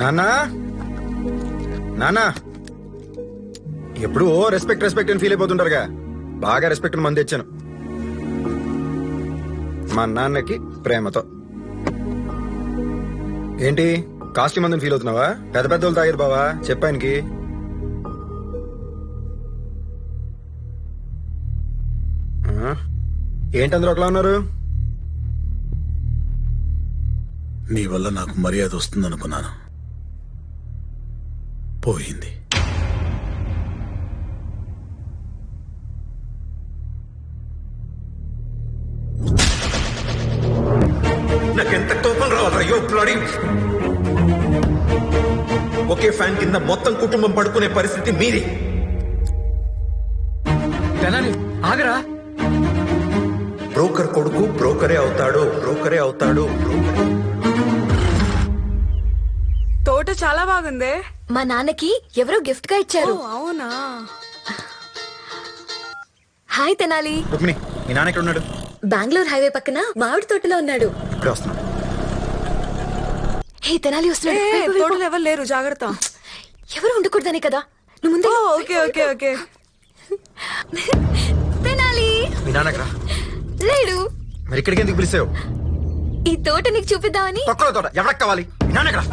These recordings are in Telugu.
నాన్నా? నాన్నా? ఎప్పుడు ఓ రెస్పెక్ట్ రెస్పెక్ట్ అని ఫీల్ అయిపోతుంటారుగా. బాగా రెస్పెక్ట్ మంది తెచ్చాను మా నాన్నకి ప్రేమతో. ఏంటి? కాస్ట్యూమ్ మందని ఫీల్ అవుతున్నావా? పెద్ద పెద్ద వాళ్ళు తాగారు బావా? చెప్పానికి ఏంటి అందరూ ఒకలా ఉన్నారు? నీ వల్ల నాకు మర్యాద వస్తుందనుకున్నాను. పోయింది. నాకెంత కోపం రావాలి యో బ్లడీ. ఒకే ఫ్యాన్ కింద మొత్తం కుటుంబం పడుకునే పరిస్థితి మీది. తెనాలి ఆగరా? బ్రోకర్ కొడుకు బ్రోకరే అవుతాడు బ్రోకరే అవుతాడు బ్రోకరే. తోట చాలా బాగుందే. మా నాన్నకి ఎవరో గిఫ్ట్గా ఇచ్చారు అవునా? హాయ్ తెనాలి. రుక్మిణి మీ నాన్న ఎక్కడ ఉన్నాడు బెంగళూరు హైవే పక్కన మామిడి తోటలో ఉన్నాడు. ఇప్పుడే వస్తున్నాడు హే తెనాలి వస్తున్నాడు. తోటలో ఎవరు లేరు జాగ్రత్త. ఎవరు ఉండకూడదనే కదా? నువ్వు ముందే ఓ, ఓకే ఓకే ఓకే తెనాలి. మీ నాన్న ఎక్కడ? లేడు. మరి ఇక్కడికి ఎందుకు పిలిచావు? ఈ తోట నీకు చూపిద్దామని. తొక్కలో తోట ఎవరికి కావాలి? మీ నాన్న ఎక్కడ?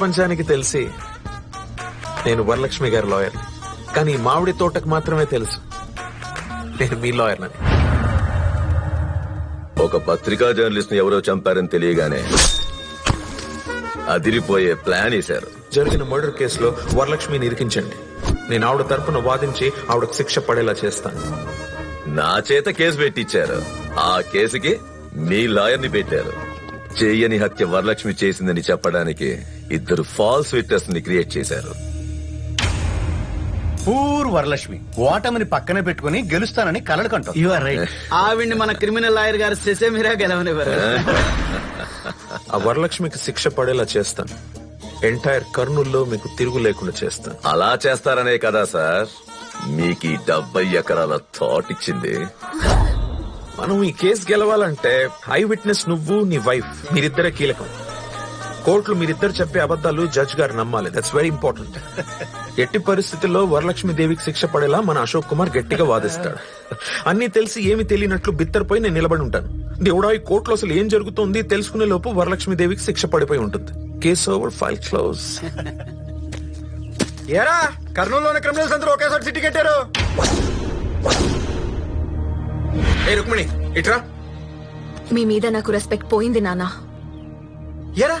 ప్రపంచానికి తెలిసి నేను వరలక్ష్మి గారి లాయర్. కానీ మామిడి తోటకు మాత్రమే తెలుసు. నేను మీ లాయర్ అని ఒక పత్రికా జర్నలిస్ట్ని ఎవరో చంపారని తెలియగానే అదిరిపోయే ప్లాన్ వేశారు. జరిగిన మర్డర్ కేసులో వరలక్ష్మిని ఇరికించండి నేను ఆవిడ తరపున వాదించి ఆవిడకు శిక్ష పడేలా చేస్తాను. నా చేత కేసు పెట్టించారు ఆ కేసుకి మీ లాయర్ని పెట్టారు. చెయ్యని హత్య వరలక్ష్మి చేసిందని చెప్పడానికి ఇద్దరు ఫాల్స్ విట్నెస్ని క్రియేట్ చేశారు. పూర్ వరలక్ష్మి ఓటమిని పక్కన పెట్టుకుని గెలుస్తానని కలలు కంటాం యు ఆర్ రైట్ ఆవిడ్ని మన క్రిమినల్ లాయర్ గారు సెసేమిరా గెలవనివ్వరు. ఆ వరలక్ష్మికి శిక్ష పడేలా చేస్తాను. ఎంటైర్ కర్నూల్లో మీకు తిరుగు లేకుండా చేస్తాను. అలా చేస్తారనే కదా సార్. మీకు ఈ డెబ్బై ఎకరాల థాట్ ఇచ్చింది. మనం ఈ కేసు గెలవాలంటే ఐ విట్నెస్ నువ్వు నీ వైఫ్ మీరిద్దరే కీలకం. కోర్టులు మీరిద్దరు చెప్పే అబద్ధాలు జడ్జ్ గారు నమ్మాలి. దట్స్ వెరీ ఇంపార్టెంట్ ఎట్టి పరిస్థితుల్లో వరలక్ష్మి దేవికి శిక్ష పడేలా మన అశోక్ కుమార్ గట్టిగా వాదిస్తాడు. అన్ని తెలిసి ఏమి తెలియనట్లు బిత్తరపై నేను నిలబడి ఉంటాను. దేవుడా ఈ కోర్టులో అసలు ఏం జరుగుతోంది తెలుసుకునే లోపు వరలక్ష్మి దేవికి శిక్ష పడిపోయి ఉంటుంది. కేసు ఓవర్ ఫైల్ క్లోజ్ ఏరా కర్నూలులోని క్రిమినల్స్ అందరూ ఒకేసారి సిటీ కట్టారు. ఏ రుక్మిణి ఇట్రా. మీ మీద నాకు రెస్పెక్ట్ పోయింది నాన్న. ఏరా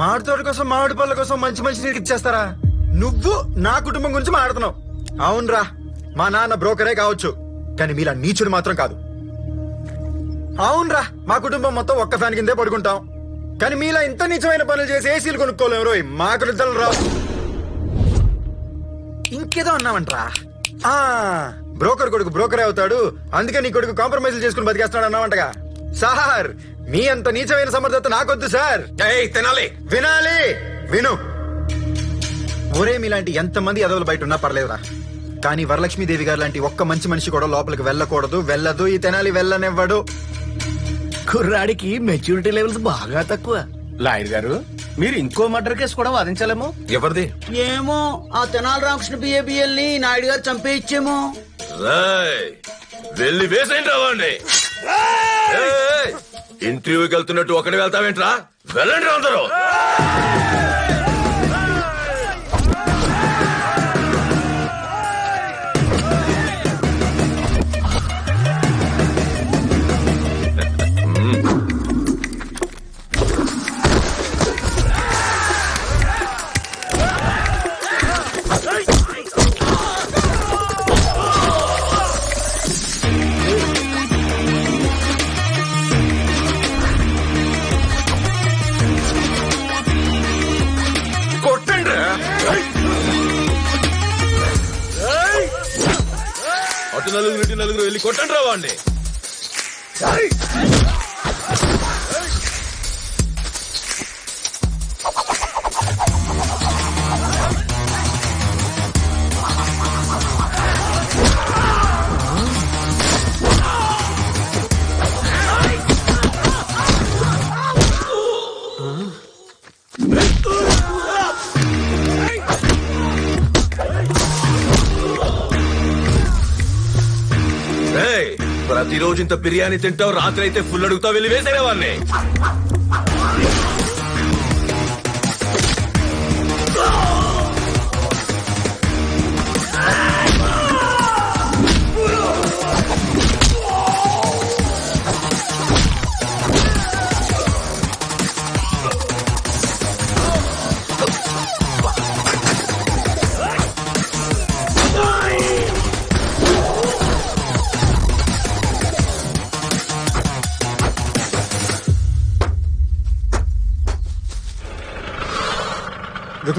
మామిడి తోట కోసం మామిడి పళ్ళ కోసం మంచి మంచి నీకు ఇచ్చేస్తారా? నువ్వు నా కుటుంబం గురించి మాట్లాడుతున్నావు. అవునరా మా నాన్న బ్రోకరే కావచ్చు కానీ మీలా నీచుడు మాత్రం కాదు. అవునరా మా కుటుంబం మొత్తం ఒక్క ఫ్యాన్ కిందే పడుకుంటాం. కానీ మీలా ఇంత నీచమైన పనులు చేసి ఏసీలు కొనుక్కోలేము రోయ్ మాకు నిద్రలు రా ఇంకేదో అన్నామంట్రా ఆ బ్రోకర్ కొడుకు బ్రోకరే అవుతాడు. అందుకే నీ కొడుకు కాంప్రమైజ్ చేసుకుని బతికేస్తాడు అన్నామంటగా సార్ మీ అంత నీచమైన సమర్థత నాకొద్దు సార్. ఏయ్ తెనాలి. వినాలి. విను. ఒరే మీలాంటి ఎంతమంది ఎదవలు బయట ఉన్నా పర్లేదురా. కానీ వరలక్ష్మీదేవి గారు లాంటి ఒక్క మంచి మనిషి కూడా లోపలికి వెళ్ళకూడదు వెళ్ళదు. ఈ తెనాలి వెళ్ళనివ్వడు. కుర్రాడికి మెచ్యూరిటీ లెవెల్స్ బాగా తక్కువ. లాయర్ గారు మీరు ఇంకో మర్డర్ కేసు కూడా వాదించాలేమో? ఎవరిది? ఏమో ఆ తెనాలి రామకృష్ణ బిఏబిఎల్ని నాయుడు గారు చంపేయించేమో రాయ్ వెళ్ళి వేసేయండి రావండి ఇంటర్వ్యూకి వెళ్తున్నట్టు ఒకటి వెళ్తావేంట్రా? వెళ్ళండి అందరూ. వెళ్ళి కొట్టండి రా వాడిని ప్రతిరోజు ఇంత బిర్యానీ తింటావు రాత్రి అయితే ఫుల్ అడుగుతావు వెళ్ళి వేసేవాడిని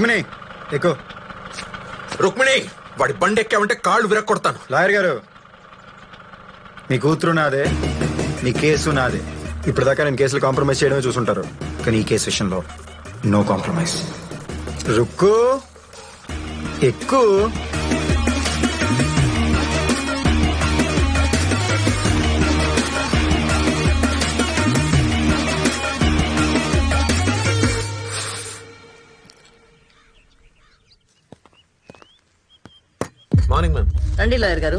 రుక్మిణి ఎక్కువ రుక్మిణి వాడి బండి ఎక్కావంటే కాళ్ళు విరక్కొడతాను. లాయర్ గారు మీ కూతురు నాదే మీ కేసు నాదే. ఇప్పటిదాకా నేను కేసులు కాంప్రమైజ్ చేయడమే చూసుంటారు. కానీ ఈ కేసు విషయంలో నో కాంప్రమైజ్. రుక్కు ఎక్కు. Morning ma'am. రండి లాయర్ గారు.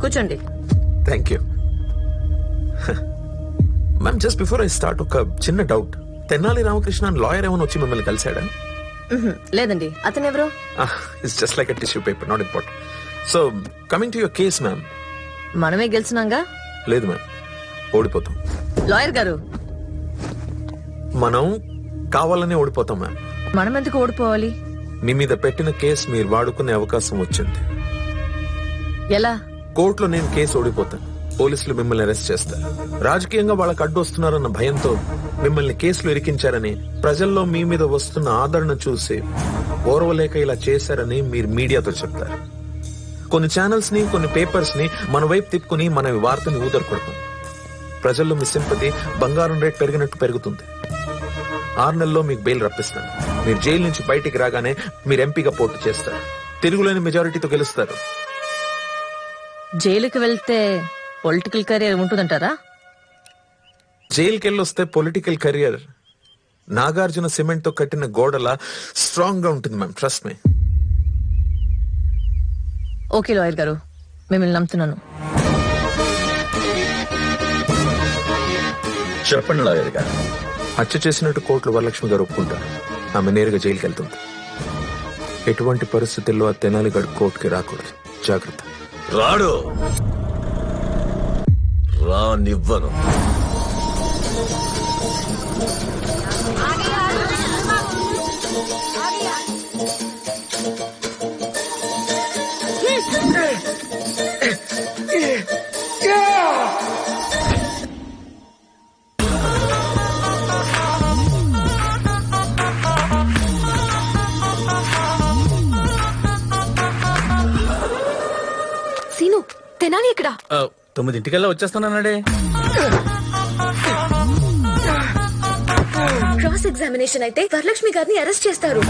కూర్చోండి. Thank you ma'am just before I start ఒక చిన్న డౌట్ తెనాలి రామకృష్ణ లాయర్ ఏమైనా వచ్చి మిమ్మల్ని కలిశాడా. లేదండి. అతను ఎవరు it's just like a tissue paper not important so coming to your case ma'am మనమే గెలిచినాగా? లేదు మ్యామ్ ఓడిపోతాం. లాయర్ గారు. మనం కావాలనే ఓడిపోతాం మ్యామ్ మనం ఎందుకు ఓడిపోవాలి? మీ మీద పెట్టిన కేసు మీరు వాడుకునే అవకాశం వచ్చింది. ఎలా? కోర్టులో నేను కేసు ఓడిపోతాను పోలీసులు మిమ్మల్ని అరెస్ట్ చేస్తారు. రాజకీయంగా వాళ్ళకి అడ్డు వస్తున్నారన్న భయంతో మిమ్మల్ని కేసులు ఇరికించారని ప్రజల్లో మీ మీద వస్తున్న ఆదరణ చూసి ఓర్వలేక ఇలా చేశారని మీరు మీడియాతో చెప్తారు. కొన్ని ఛానల్స్ని కొన్ని పేపర్స్ని మన వైపు తిప్పుకుని మన వార్తని ఊదరకొడతాం. ప్రజల్లో మీ సింపతి బంగారం రేట్ పెరిగినట్టు పెరుగుతుంది. ఆరు నెలల్లో మీకు బెయిల్ రప్పిస్తాను. మీరు జైలు నుంచి బయటికి రాగానే మీరు ఎంపీగా పోటీ చేస్తారు. తిరుగులేని మెజారిటీతో గెలుస్తారు. జైలుకి వెళ్తే పొలిటికల్ కెరీర్ ఉంటుందంటారా? జైలుకి వెళ్ళొస్తే పొలిటికల్ కెరియర్ నాగార్జున సిమెంట్తో కట్టిన గోడల స్ట్రాంగ్గా ఉంటుంది ma'am trust me. Okay lawyer గారు మిమ్మల్ని నమ్ముతున్నాను. చెప్పండి లాయర్ గారు. హత్య చేసినట్టు కోర్టులు వరలక్ష్మి గారు ఒప్పుకుంటారు. ఆమె నేరుగా జైలుకి వెళ్తుంది ఎటువంటి పరిస్థితుల్లో ఆ తెనాలి గడు కోర్టుకి రాకూడదు. జాగ్రత్త. రాడు. రానివ్వను. తొమ్మిదింటికల్లా వచ్చేస్తానన్నాడే. క్రాస్ ఎగ్జామినేషన్ అయితే వరలక్ష్మి గారిని అరెస్ట్ చేస్తారు.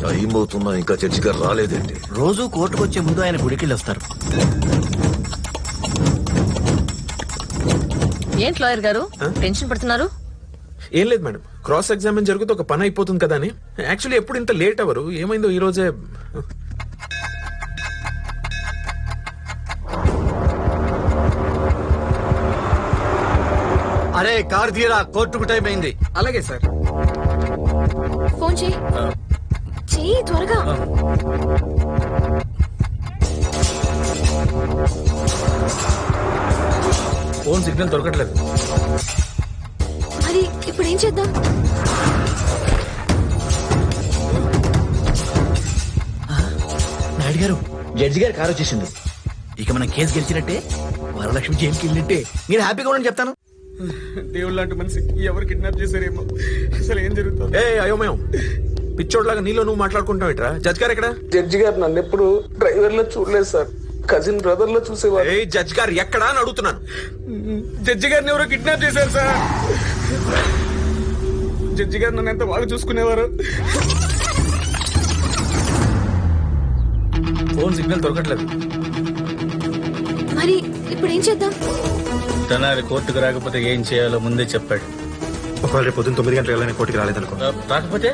టైం అవుతున్నా ఇంకా చర్చి గారు రాలేదేంటి? రోజు కోర్టుకు వచ్చే ముందు ఆయన గుడికి వస్తారు ఏంటి లాయర్ గారు? టెన్షన్ పడుతున్నారు? ఏం లేదు మేడం. క్రాస్ ఎగ్జామిన్ జరిగితే ఒక పని అయిపోతుంది కదా అని యాక్చువల్లీ ఎప్పుడు ఇంత లేట్ అవరు? ఏమైందో ఈ రోజే. అరే కార్ తీయరా కోర్టుకు టైం అయింది. అలాగే సార్. ఫోన్ చేయి. త్వరగా. ఫోన్ సిగ్నల్ దొరకట్లేదు. మరి ఇప్పుడు ఏం చేద్దాం? నాయుడు గారు జడ్జి గారు కారు వచ్చేసింది. ఇక మనం కేసు గెలిచినట్టే వరలక్ష్మి జైలుకి వెళ్ళినట్టే. మీరు హ్యాపీగా ఉండని చెప్తాను. దేవుడు లాంటి మనిషి ఎవరు కిడ్నాప్ చేశారేమో. అసలు ఏం జరుగుతుంది? ఏ అయోమయం. పిచ్చోడ్లాగా నీలో నువ్వు మాట్లాడుకుంటావు ఇట్రా. జడ్జ్ గారు ఎక్కడ? జడ్జి గారు నన్ను ఎప్పుడు డ్రైవర్లో చూడలేదు సార్. కజిన్ బ్రదర్లో చూసేవారు. ఏ జడ్జ్ గారు ఎక్కడా అని అడుగుతున్నాను. జడ్జి గారిని ఎవరో కిడ్నాప్ చేశారు సార్. జడ్జి గారు నన్ను ఎంత బాగా చూసుకునేవారు. ఫోన్ సిగ్నల్ దొరకట్లేదు. మరి ఇప్పుడు ఏం చేద్దాం? తెనాలి కోర్టుకు రాకపోతే ఏం చేయాలో ముందే చెప్పాడు. ఒకవేళ రేపు పొద్దున్న తొమ్మిది గంటల వెళ్ళని కోటికి రాలేదనుకో. రాకపోతే?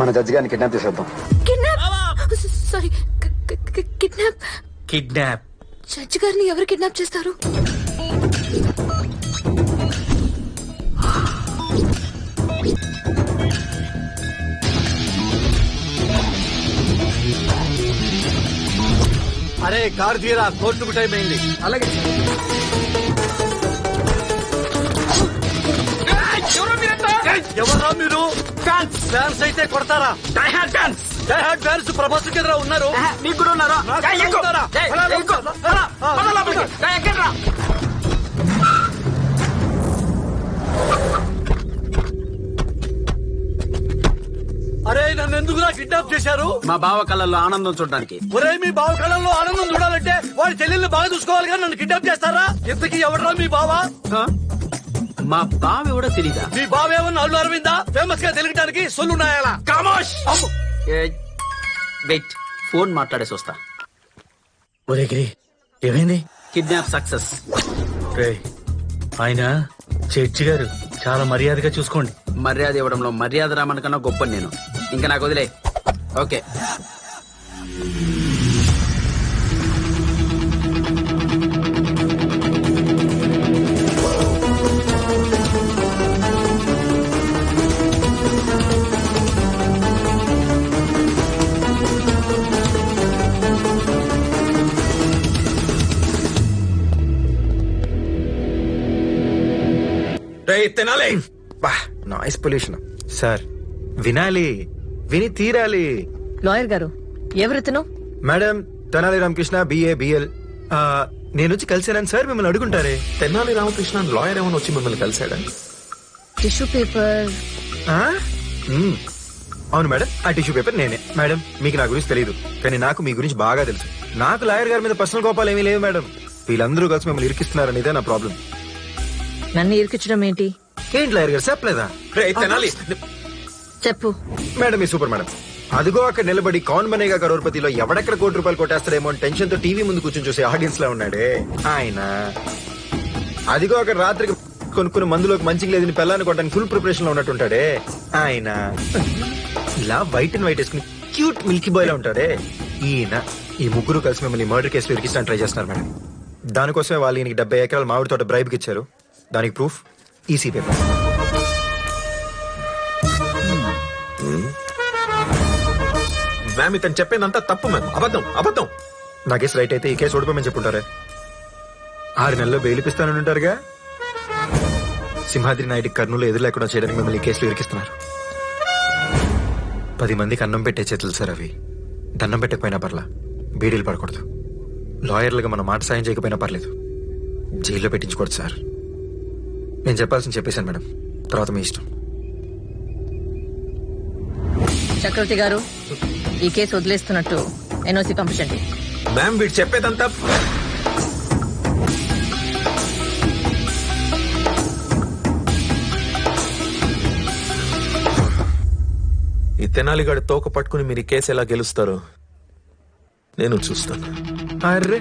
మన జడ్జి గారిని కిడ్నాప్ చేసేద్దాం. Kidnap! Sorry kidnap! Kidnap. Judge గారిని ఎవరు కిడ్నాప్ చేస్తారు? అరే కారు తీరా కోర్టుకు టైం అయింది. అలాగే. ఎవరా మీరు ఫ్యాన్స్ ఫ్యాన్స్ అయితే కొడతారా? Die hard fans fans Prabhas ఉన్నారు. నీకు కూడా ఉన్నారా. అరే నన్ను ఎందుకు కిడ్నాప్ చేశారు? మా బావ కళ్ళల్లో ఆనందం చూడడానికి. ఒరే మీ బావ కళల్లో ఆనందం చూడాలంటే వాడి చెల్లెల్ని బాగా చూసుకోవాలి కానీ నన్ను కిడ్నాప్ చేస్తారా? ఇంతకీ ఎవడరా మీ బావ? మా బావ ఎవడో తెలీదా? మీ బావ ఏమన్నా అల్లు అరవిందా? ఫేమస్గా తెలియడానికి సొల్లున్నాయాలా కామోష్! వెయిట్ ఫోన్ మాట్లాడేసి వస్తా. ఒరే గిరి ఏమైంది? Kidnap success. ఆయన చర్చి గారు చాలా మర్యాదగా చూసుకోండి. మర్యాద ఇవ్వడంలో మర్యాద రామన్ కన్నా గొప్ప నేను. ఇంకా నాకు వదిలే. ఓకే. తినాలి బా నాయిస్ పొల్యూషన్. సార్ వినాలి విని తీరాలి. లాయర్ గారు ఎవరితను? Madam Tenali Ramakrishna BA BL నేను వచ్చి కలిసానని సార్ మిమ్మల్ని అడుగుంటారే? తెన్నాలి రామకృష్ణ లాయర్ ఏమైనా వచ్చి మిమ్మల్ని కలిసాడా టిష్యూ పేపర్. ఆ? మ్మ్. అవును మేడం ఆ టిష్యూ పేపర్ నేనే. మేడం మీకు నా గురించి తెలియదు కానీ నాకు మీ గురించి బాగా తెలుసు. నాకు లాయర్ గారి మీద పర్సనల్ కోపాలు ఏమీ లేవు మేడం. వీళ్ళందరూ కలిసి మిమ్మల్ని ఇరికిస్తున్నారని ఇదే నా ప్రాబ్లం. నన్ను ఇరికించడం ఏంటి? ఏంటి లాయర్ గారు చెప్పలేదా? తెనాలి. చెప్పు. మేడం మీ సూపర్ మేడం. అదిగో అక్కడ నిలబడి కౌన్ బనేగా కరోర్పతిలో ఎవడెక్కడ కోటి రూపాయలు కొట్టేస్తారేమో అని టెన్షన్తో టీవీ ముందు కూర్చొని చూసే ఆడియన్స్లో ఉన్నాడే. ఆయన. అదిగో అక్కడ రాత్రికి కొనుక్కున్న మందులోకి మంచిగా లేదని పెళ్ళాన్ని కొట్టడానికి ఫుల్ ప్రిపరేషన్లో ఉన్నట్టుంటాడే. ఆయన. ఇలా వైట్ అండ్ వైట్ వేసుకుని క్యూట్ మిల్కీ బాయ్లో ఉంటాడే. ఈయన ఈ ముగ్గురు కలిసి మిమ్మల్ని మర్డర్ కేసులో ఇరికిస్తాను ట్రై చేస్తున్నారు మేడం. దానికోసమే వాళ్ళు ఈయనకి డెబ్బై ఎకరాల మామిడి తోట బ్రైబ్కి ఇచ్చారు. దానికి ప్రూఫ్? EC paper. మ్యామ్ ఇతను చెప్పేదంతా తప్పు మ్యామ్. అబద్ధం అబద్ధం. నా కేసు రైట్ అయితే ఈ కేసు ఓడిపోమని చెప్పుంటారే? ఆరు నెలల్లో బెయిలిపిస్తానని ఉంటారుగా? సింహాద్రి నాయుడికి కర్నూలు ఎదురు లేకుండా చేయడానికి మిమ్మల్ని ఈ కేసులో ఇరికిస్తున్నారు. పది మందికి అన్నం పెట్టే చేతులు సార్ అవి. దండం పెట్టకపోయినా పర్లా. బీడీలు పడకూడదు. లాయర్లుగా మన మాట సాయం చేయకపోయినా పర్లేదు. జైల్లో పెట్టించకూడదు సార్. నేను చెప్పాల్సింది చెప్పేశాను మేడం. తర్వాత మీ ఇష్టం. చక్రవర్తి గారు ఈ కేసు వదిలేస్తున్నట్టు ఎన్ఓసి పంపించండి. మ్యామ్ వీడు చెప్పేదంతా ఈ తెనాలిగాడి తోక పట్టుకుని మీరు ఈ కేసు ఎలా గెలుస్తారో నేను చూస్తాను. అర్రే.